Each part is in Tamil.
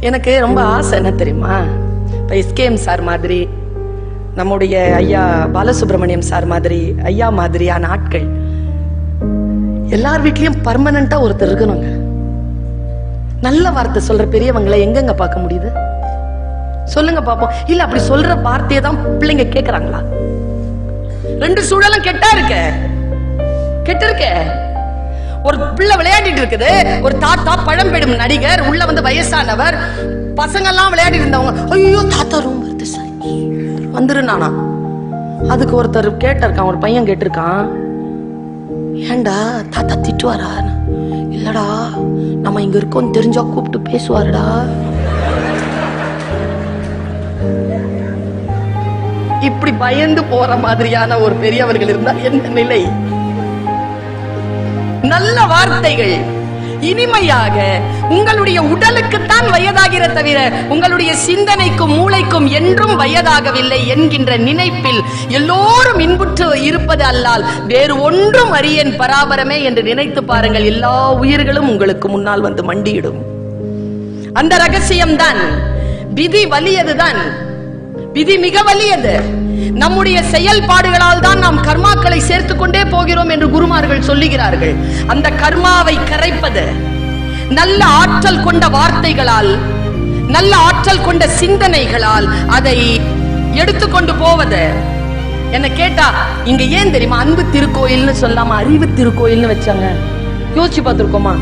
எனக்கு ரொம்ப ஆசை என்ன தெரியுமா? இப்போ எஸ்கேஎம் சார் மாதிரி நம்முடைய ஐயா பாலசுப்ரமணியம் சார் மாதிரி ஐயா மாதிரியான ஆட்கள் எல்லார் வீட்லயும் பர்மனண்டா ஒருத்தர் இருக்கணுங்க. நல்ல வார்த்தை சொல்ற பெரியவங்களை எங்கெங்க பார்க்க முடியுது? சொல்லுங்க பாப்போம். இல்ல அப்படி சொல்ற வார்த்தையை தான் பிள்ளைங்க கேக்குறாங்களா? ரெண்டு சூழலும் கெட்டா இருக்க. கெட்டு ஒரு பிள்ளை விளையாடிட்டு இருக்குது. ஒரு தாத்தா பழம்பெடும் நடிகர் உள்ள வந்து வயசானவர். பசங்க எல்லாம் விளையாடிட்டு இருந்தவங்க ஐயோ தாத்தா ரூம் வருது சார் வந்துரு நானா. அதுக்கு ஒருத்தர் கேட்டிருக்கான் ஒரு பையன் கேட்டிருக்கான். ஏன்டா தாத்தா திட்டுவாரா? இல்லடா நம்ம இங்க இருக்கோம் தெரிஞ்சா கூப்பிட்டு பேசுவாருடா. இப்படி பயந்து போற மாதிரியான ஒரு பெரியவர்கள் இருந்தால் என்ன நிலை? நல்ல வார்த்தைகள். இனிமையாக உங்களுடைய உடலுக்குத்தான் வயதாகிற தவிர உங்களுடைய சிந்தனைக்கும் மூளைக்கும் என்றும் வயதாகவில்லை என்கின்ற நினைப்பில் எல்லோரும் இன்புற்று இருப்பது அல்லால் வேறு ஒன்றும் அறியன் பராபரமே என்று நினைத்து பாருங்கள். எல்லா உயிர்களும் உங்களுக்கு முன்னால் வந்து மண்டியிடும். அந்த ரகசியம்தான். விதி வலியதுதான். விதி மிக வலியது. நம்முடைய செயல்பாடுகளால் தான் நாம் கர்மாக்களை சேர்த்து கொண்டே போகிறோம் என்று குருமார்கள் சொல்லுகிறார்கள். அந்த கர்மாவை கரைப்பது நல்ல ஆற்றல் கொண்ட வார்த்தைகளால் நல்ல ஆற்றல் கொண்ட சிந்தனைகளால் அதை எடுத்துக்கொண்டு போவது. என்ன கேட்டா இங்க ஏன் தெரியுமா அன்பு திருக்கோயில்னு சொல்லாம அறிவு திருக்கோயில்னு வச்சாங்க. யோசிச்சு பார்த்துருக்கோமா?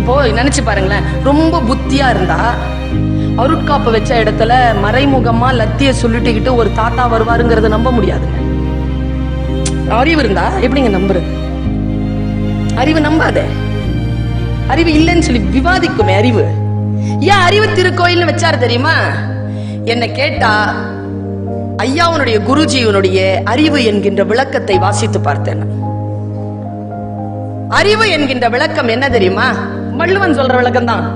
இப்போ நினைச்சு பாருங்களேன் ரொம்ப புத்தியா இருந்தா அருட்காப்பு வச்ச இடத்துல மறைமுகமா லத்திய சொல்லிட்டுக்கிட்டு ஒரு தாத்தா வருவாருங்கிறத நம்ப முடியாதுங்க அறிவு இருந்தா எப்படிங்க நம்புறது? அறிவு நம்பாதே. அறிவு இல்லைன்னு சொல்லி விவாதிக்குமே அறிவு. ஏன் அறிவு திருக்கோயில்னு வச்சாரு தெரியுமா? என்ன கேட்டா ஐயாவுனுடைய குருஜியினுடைய அறிவு என்கின்ற விளக்கத்தை வாசித்து பார்த்தேன். அறிவு என்கின்ற விளக்கம் என்ன தெரியுமா? வள்ளுவன் சொல்ற விளக்கம் தான்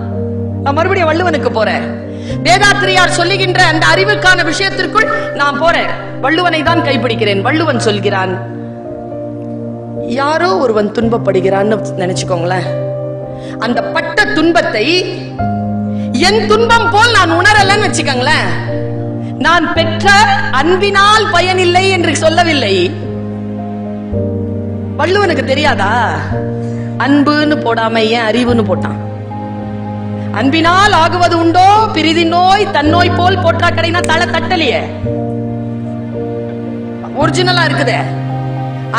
நான் மறுபடியும் வள்ளுவனுக்கு போறேன். வேதாத்திரியார் சொல்லுகின்ற அந்த அறிவுக்கான விஷயத்திற்குள் நான் போறேன் வள்ளுவனை தான் கைப்பிடிக்கிறேன் வள்ளுவன் சொல்கிறான். யாரோ ஒருவன் துன்பப்படுகிறான்னு நினைச்சுக்கோங்களேன். அந்த பட்ட துன்பத்தை என் துன்பம் போல் நான் உணரலன்னு வச்சுக்கோங்களேன். நான் பெற்ற அன்பினால் பயனில்லை என்று சொல்லவில்லை. வள்ளுவனுக்கு தெரியாதா? அன்புன்னு போடாம ஏன் அறிவுன்னு போட்டான்? அன்பினால் ஆகுவது உண்டோ? பிரிதி நோய் தன்னோய் போல் போற்றா கடைனா தலை தட்டலையே. ஒரிஜினலா இருக்குதே.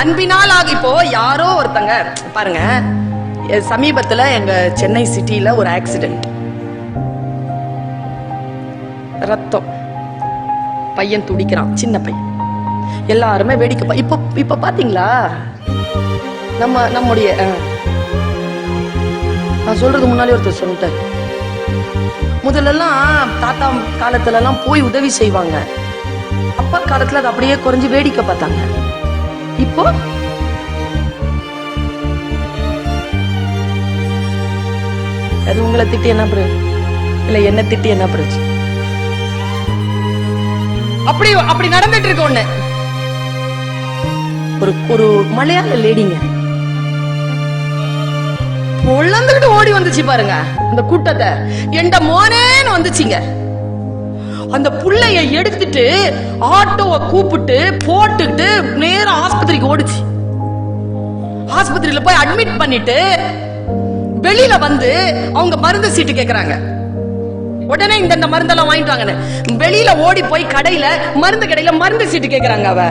அன்பினால் ஆகு இப்போ யாரோ ஒருத்தங்க பாருங்க சமீபத்துல எங்க சென்னை சிட்டியில ஒரு ஆக்சிடென்ட் ரத்தம். பையன் துடிக்கிறான் சின்ன பையன். எல்லாருமே வேடிக்கை இப்போ இப்போ பாத்தீங்களா? நம்ம நம்முடைய நான் சொல்றதுக்கு முன்னாலே ஒருத்தர் சொல்லிட்டார். முதல்லலாம் தாத்தா காலத்துல எல்லாம் போய் உதவி செய்வாங்க. அப்பா காலத்துல அது அப்படியே குறைஞ்சு வேடிக்கை பார்த்தாங்க. இப்போ? அது உங்களை திட்டி என்ன பிரயோஜனம் இல்ல என்ன திட்டி என்ன பிரயோஜனம் அப்படி அப்படி நடந்துட்டு இருக்கு ஒண்ணு. ஒரு ஒரு மலையாள லேடிங்க பொழந்துகிட்டு ஓடி வந்துச்சு பாருங்க. அந்த கூட்டத்தை என்ட மோனேன்னு வந்துச்சுங்க. அந்த புள்ளைய எடுத்துட்டு ஆட்டோவை கூப்பிட்டு போட்டுக்கிட்டு நேரம் ஆஸ்பத்திரிக்கு ஓடுச்சு. ஆஸ்பத்திரியில போய் அட்மிட் பண்ணிட்டு வெளியில வந்து அவங்க மருந்து சீட்டு கேக்குறாங்க. உடனே இந்த இந்த மருந்தெல்லாம் வாங்கிட்டு வாங்கன்னு. வெளியில ஓடி போய் கடையில மருந்து கடையில மருந்து சீட்டு கேக்குறாங்க அவ.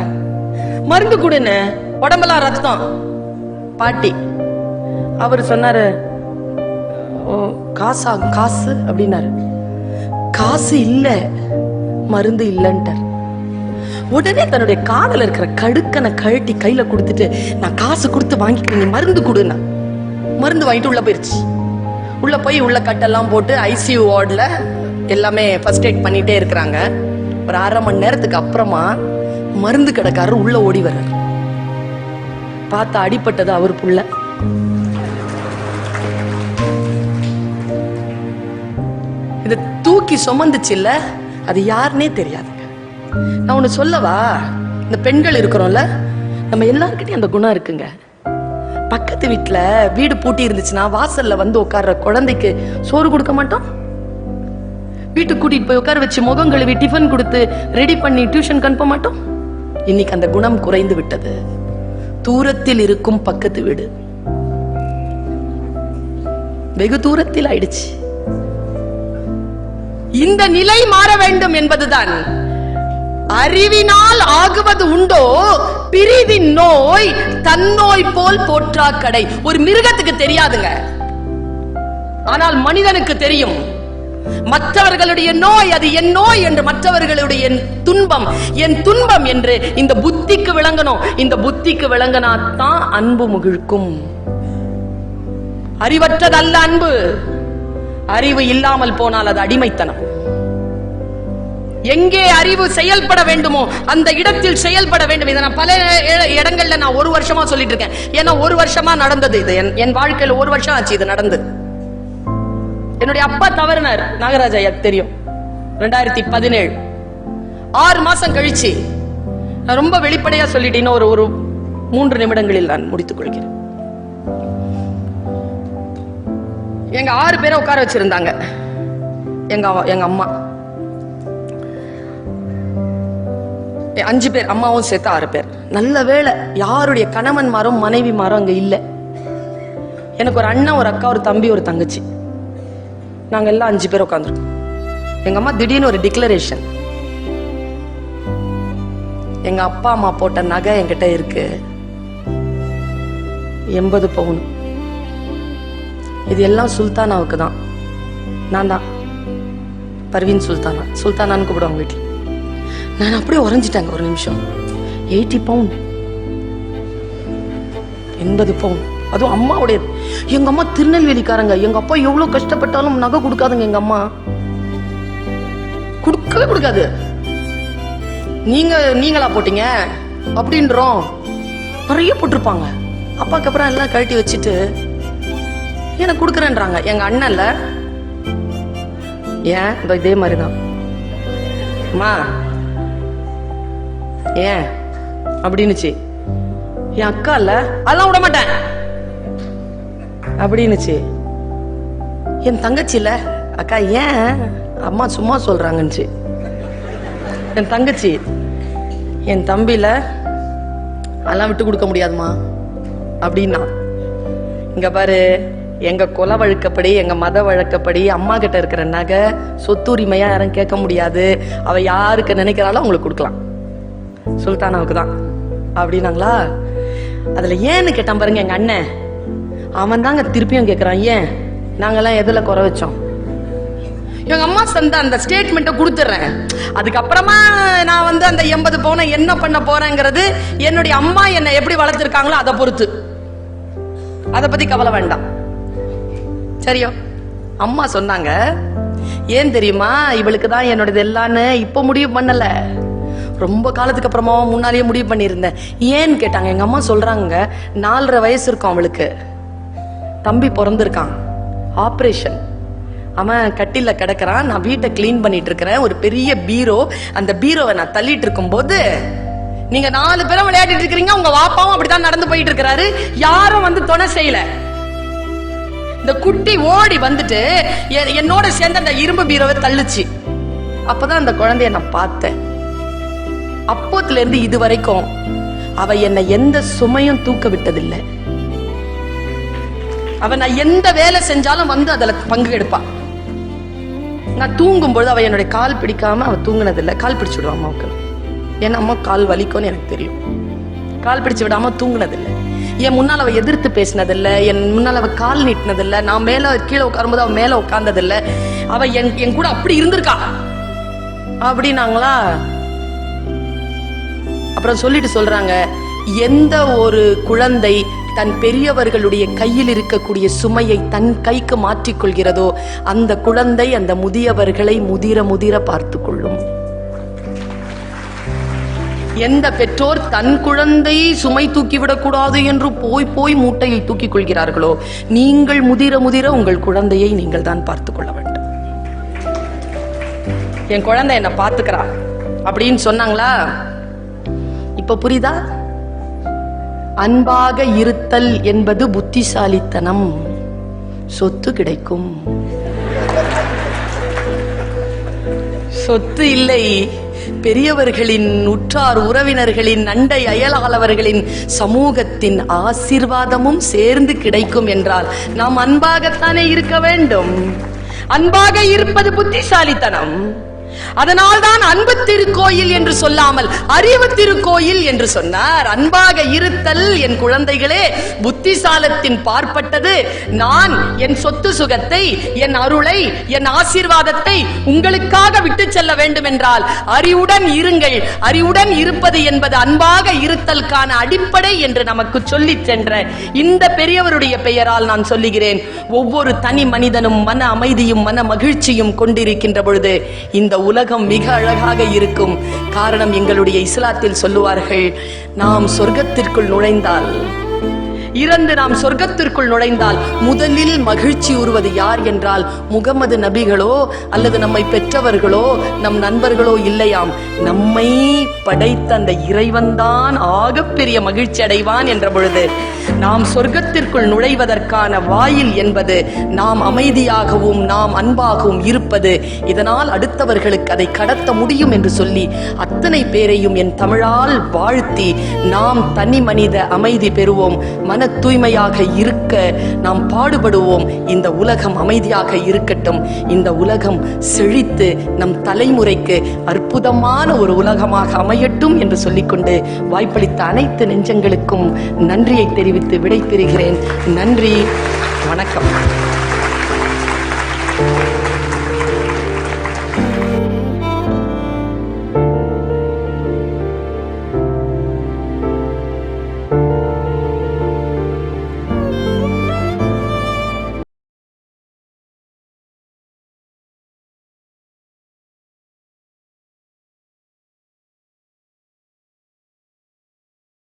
மருந்து கொடுன்னு உடம்பெல்லாம் ரத்தம். பாட்டி அவர் சொன்னாரு "ஓ, காசா காசு? அப்படின்னாரு. காசு இல்ல மருந்து இல்லைன்ட்டார். உடனே தன்னுடைய காதல இருக்கிற கடுக்கனை கழட்டி கையில கொடுத்துட்டு நான் காசு கொடுத்து வாங்கிக்கிறேன் நீ மருந்து கொடுனா மருந்து வாங்கிட்டு உள்ள போயிருச்சு. உள்ள போய் உள்ள கட்டெல்லாம் போட்டு ஐசியூ வார்டில் எல்லாமே ஃபர்ஸ்ட் எய்ட் பண்ணிட்டே இருக்கிறாங்க. ஒரு அரை மணி நேரத்துக்கு அப்புறமா மருந்து கடைக்காரர் உள்ள ஓடி வர்றார். பார்த்தா அடிபட்டது அவர் புள்ள இந்த தூக்கி சுமந்துச்சு இல்ல அது யாருன்னே தெரியாதுங்க. நான் ஒண்ணு சொல்லவா? இந்த பெண்கள் இருக்கிறோம்ல நம்ம எல்லாருக்கிட்டையும் அந்த குணம் இருக்குங்க. பக்கத்து வீட்டில் வீடு பூட்டி இருந்துச்சுன்னா வாசல்ல வந்து உட்கார்ற குழந்தைக்கு சோறு கொடுக்க மாட்டோம்? வீட்டுக்கு கூட்டிட்டு போய் உட்கார வச்சு முகம் கழுவி டிஃபன் கொடுத்து ரெடி பண்ணி டியூஷன் அனுப்ப மாட்டோம்? இன்னைக்கு அந்த குணம் குறைந்து விட்டது. தூரத்தில் இருக்கும் பக்கத்து வீடு. வெகு தூரத்தில் ஆயிடுச்சு. இந்த நிலை மாற வேண்டும் என்பதுதான். அறிவினால் ஆகுவது உண்டோ பிரிதின் நோய் தன்னோய் போல் போற்றா கடை ஒரு மிருகத்துக்கு தெரியாதுங்க. ஆனால் மனிதனுக்கு தெரியும். மற்றவர்களுடைய நோய் அது என் நோய் என்று மற்றவர்களுடைய துன்பம் என் துன்பம் என்று இந்த புத்திக்கு விளங்கணும். இந்த புத்திக்கு விளங்கினாத்தான் அன்பு முகிழ்க்கும். அறிவற்றதல்ல அன்பு. அறிவு இல்லாமல் போனால் அது அடிமைத்தனம். எங்கே அறிவு செயல்பட வேண்டுமோ அந்த இடத்தில் செயல்பட வேண்டும். இதை நான் பல இடங்கள்ல நான் ஒரு வருஷமா சொல்லிட்டு இருக்கேன். ஏன்னா ஒரு வருஷமா நடந்தது இது. என்- என் வாழ்க்கையில ஒரு வருஷம் ஆச்சு இது நடந்து. என்னுடைய அப்பா தவறினார். நாகராஜ் ஐயா தெரியும். ரெண்டாயிரத்தி பதினேழு. ஆறு மாசம் கழிச்சு நான் ரொம்ப வெளிப்படையா சொல்லிட்டேன் ஒரு ஒரு மூன்று நிமிடங்களில் நான் முடித்துக் கொள்கிறேன். எங்க ஆறு பேரை உட்கார வச்சிருந்தாங்க. எங்க எங்க அம்மா. அஞ்சு பேர் அம்மாவும் சேர்த்து ஆறு பேர். நல்ல வேளை யாருடைய கணவன் மனைவிமாரும் மனைவி மாரும் அங்க இல்ல. எனக்கு ஒரு அண்ணன் ஒரு அக்கா ஒரு தம்பி ஒரு தங்கச்சி. நாங்க எல்லாம் அஞ்சு பேர் உட்காந்துருக்கோம் எங்க அம்மா திடீர்னு ஒரு டிக்ளரேஷன் எங்க அப்பா அம்மா போட்ட நகை என்கிட்ட இருக்கு. எண்பது பவுன். இது எல்லாம் சுல்தானாவுக்கு தான். நான் தான். பர்வீன் சுல்தானா. சுல்தானான்னு கூப்பிடுவாங்க வீட்டில். நான் அப்படியே உறைஞ்சிட்டாங்க ஒரு நிமிஷம். Eighty pound. எண்பது பவுண்ட். அதுவும் அம்மாவுடையது. எங்க அம்மா திருநெல்வேலிக்காரங்க. எங்க அப்பா எவ்வளவு கஷ்டப்பட்டாலும் நகை கொடுக்காதுங்க எங்க அம்மா. கொடுக்கவே கொடுக்காது. நீங்க நீங்களா போட்டீங்க? அப்படின்றோம். நிறைய போட்டிருப்பாங்க. அப்பாக்கு அப்புறம் எல்லாம் கழட்டி வச்சுட்டு எனக்கு கொடுக்குறேன்றாங்க. எங்க அண்ணன்ல. ஏன்? இதோ இதே மாதிரி தான் அம்மா. ஏன்? அப்படின்னுச்சு. என் அக்கா இல்ல? அதெல்லாம் விட மாட்டேன். அப்படின்னுச்சு. என் தங்கச்சி இல்ல? அக்கா ஏன்? அம்மா சும்மா சொல்றாங்கன்னுச்சு. என் தங்கச்சி. என் தம்பியில அதெல்லாம் விட்டு கொடுக்க முடியாதுமா அப்படின்னா. இங்க பாரு. எங்கள் குல வழக்கப்படி எங்கள் மத வழக்கப்படி அம்மா கிட்ட இருக்கிற நகை சொத்துரிமையாக யாரும் கேட்க முடியாது. அவள் யாருக்கு நினைக்கிறாலும் அவங்களுக்கு கொடுக்கலாம். சுல்தானாவுக்கு தான். அப்படின்னாங்களா? அதில் ஏன்னு கேட்டான் பாருங்க எங்கள் அண்ணன். அவன் தாங்க திருப்பியும் கேட்குறான் ஏன்? நாங்கள்லாம் எதில் குறை வச்சோம்? எங்க அம்மா சந்த அந்த ஸ்டேட்மெண்ட்டை கொடுத்துட்றேன் அதுக்கப்புறமா நான் வந்து அந்த எண்பது பவுனை என்ன பண்ண போறேங்கிறது என்னுடைய அம்மா என்னை எப்படி வளர்த்துருக்காங்களோ அதை பொறுத்து. அதை பத்தி கவலை வேண்டாம். சரியோ அம்மா சொன்னாங்க ஏன் தெரியுமா இவளுக்கு தான் என்னோடது எல்லான்னு இப்போ முடிவு பண்ணல. ரொம்ப காலத்துக்கு அப்புறமா முன்னாலேயே முடிவு பண்ணியிருந்தேன். ஏன்னு கேட்டாங்க எங்க அம்மா சொல்றாங்க நாலரை வயசு இருக்கும் அவளுக்கு. தம்பி பிறந்திருக்கான் ஆப்ரேஷன். அவன் கட்டில கிடக்குறான் நான் வீட்டை க்ளீன் பண்ணிட்டு இருக்கிறேன் ஒரு பெரிய பீரோ அந்த பீரோவை நான் தள்ளிட்டு இருக்கும்போது நீங்க நாலு பேரும் விளையாடிட்டு இருக்கிறீங்க உங்க வாப்பாவும் அப்படித்தான் நடந்து போயிட்டு இருக்கிறாரு. யாரும் வந்து துணை செய்யல. இந்த குட்டி ஓடி வந்துட்டு எ- என்னோட சேர்ந்து அந்த இரும்பு பீரோவை தள்ளுச்சு. அப்பதான் அந்த குழந்தைய நான் பார்த்தேன். அப்போத்துல இருந்து இது வரைக்கும் அவ என்னை எந்த சுமையும் தூக்க விட்டதில்லை. அவ நான் எந்த வேலை செஞ்சாலும் வந்து அதுல பங்கு எடுப்பா. நான் தூங்கும் பொழுது அவ என்னுடைய கால் பிடிக்காம அவ தூங்கினதில்லை. கால் பிடிச்சு விடுவா அம்மாவுக்கு. ஏன்னா அம்மா கால் வலிக்கும்னு எனக்கு தெரியும். கால் பிடிச்சு விடாம தூங்கினதில்லை. என் முன்னால் அவள் எதிர்த்து பேசினதில்லை என் முன்னால் அவள் கால் நீட்டினதில்லை நான் மேலே கீழே உட்காரும்போது அவள் மேலே உட்கார்ந்ததில்லை. அவள் என் என் கூட அப்படி இருந்திருக்கா? அப்படின்னாங்களா? அப்புறம் சொல்லிட்டு சொல்றாங்க எந்த ஒரு குழந்தை தன் பெரியவர்களுடைய கையில் இருக்கக்கூடிய சுமையை தன் கைக்கு மாற்றிக் கொள்கிறதோ அந்த குழந்தை அந்த முதியவர்களை முதிர முதிர பார்த்து கொள்ளும் எந்த பெற்றோர் தன் குழந்தை சுமை தூக்கிவிடக் கூடாது என்று போய் போய் மூட்டையை தூக்கிக் கொள்கிறார்களோ நீங்கள் முதிர முதிர உங்கள் குழந்தையை நீங்கள் தான் பார்த்துக் கொள்ள வேண்டும். என் குழந்தை என்ன பாத்துக்கிறா அப்படின்னு சொன்னாங்களா? இப்ப புரியுதா? அன்பாக இருத்தல் என்பது புத்திசாலித்தனம். சொத்து கிடைக்கும். சொத்து இல்லை. பெரியவர்களின் உற்றார் உறவினர்களின் அண்டை அயலாளவர்களின் சமூகத்தின் ஆசிர்வாதமும் சேர்ந்து கிடைக்கும் என்றால் நாம் அன்பாகத்தானே இருக்க வேண்டும். அன்பாக இருப்பது புத்திசாலித்தனம். அதனால்தான் அன்பு திருக்கோயில் என்று சொல்லாமல் அறிவு திருக்கோயில் என்று சொன்னார். அன்பாக இருத்தல் என் குழந்தைகளே புத்திசாலத்தின் பார்ப்பட்டது. நான் என் சொத்து சுகத்தை என் அருளை என் ஆசீர்வாதத்தை உங்களுக்காக விட்டு செல்ல வேண்டும் என்றால் அறிவுடன் இருங்கள். அறிவுடன் இருப்பது என்பது அன்பாக இருத்தலுக்கான அடிப்படை என்று நமக்கு சொல்லி சென்ற இந்த பெரியவருடைய பெயரால் நான் சொல்லுகிறேன். ஒவ்வொரு தனி மனிதனும் மன அமைதியும் மன மகிழ்ச்சியும் கொண்டிருக்கின்ற பொழுது இந்த உலக உலகம் மிக அழகாக இருக்கும். காரணம் எங்களுடைய இஸ்லாத்தில் சொல்லுவார்கள் நாம் சொர்க்கத்திற்குள் நுழைந்தால் இறந்து நாம் சொர்க்கத்திற்குள் நுழைந்தால் முதலில் மகிழ்ச்சி உறுவது யார் என்றால் முகமது நபிகளோ அல்லது நம்மை பெற்றவர்களோ நம் நண்பர்களோ இல்லையாம். நம்மை படைத்த அந்த இறைவன்தான் ஆகப்பெரிய மகிழ்ச்சி அடைவான் என்ற பொழுது நாம் சொர்க்கத்திற்குள் நுழைவதற்கான வாயில் என்பது நாம் அமைதியாகவும் நாம் அன்பாகவும் இருப்பது. இதனால் அடுத்தவர்களுக்கு அதை கடத்த முடியும் என்று சொல்லி அத்தனை பேரையும் என் தமிழால் வாழ்த்தி நாம் தனி மனித அமைதி பெறுவோம். மன தூய்மையாக இருக்க நாம் பாடுபடுவோம். இந்த உலகம் அமைதியாக இருக்கட்டும். இந்த உலகம் செழித்து நம் தலைமுறைக்கு அற்புதமான ஒரு உலகமாக அமையட்டும் என்று சொல்லிக்கொண்டு வாய்ப்பளித்த அனைத்து நெஞ்சங்களுக்கும் நன்றியை தெரிவித்து விடை பெறுகிறேன் நன்றி. வணக்கம்.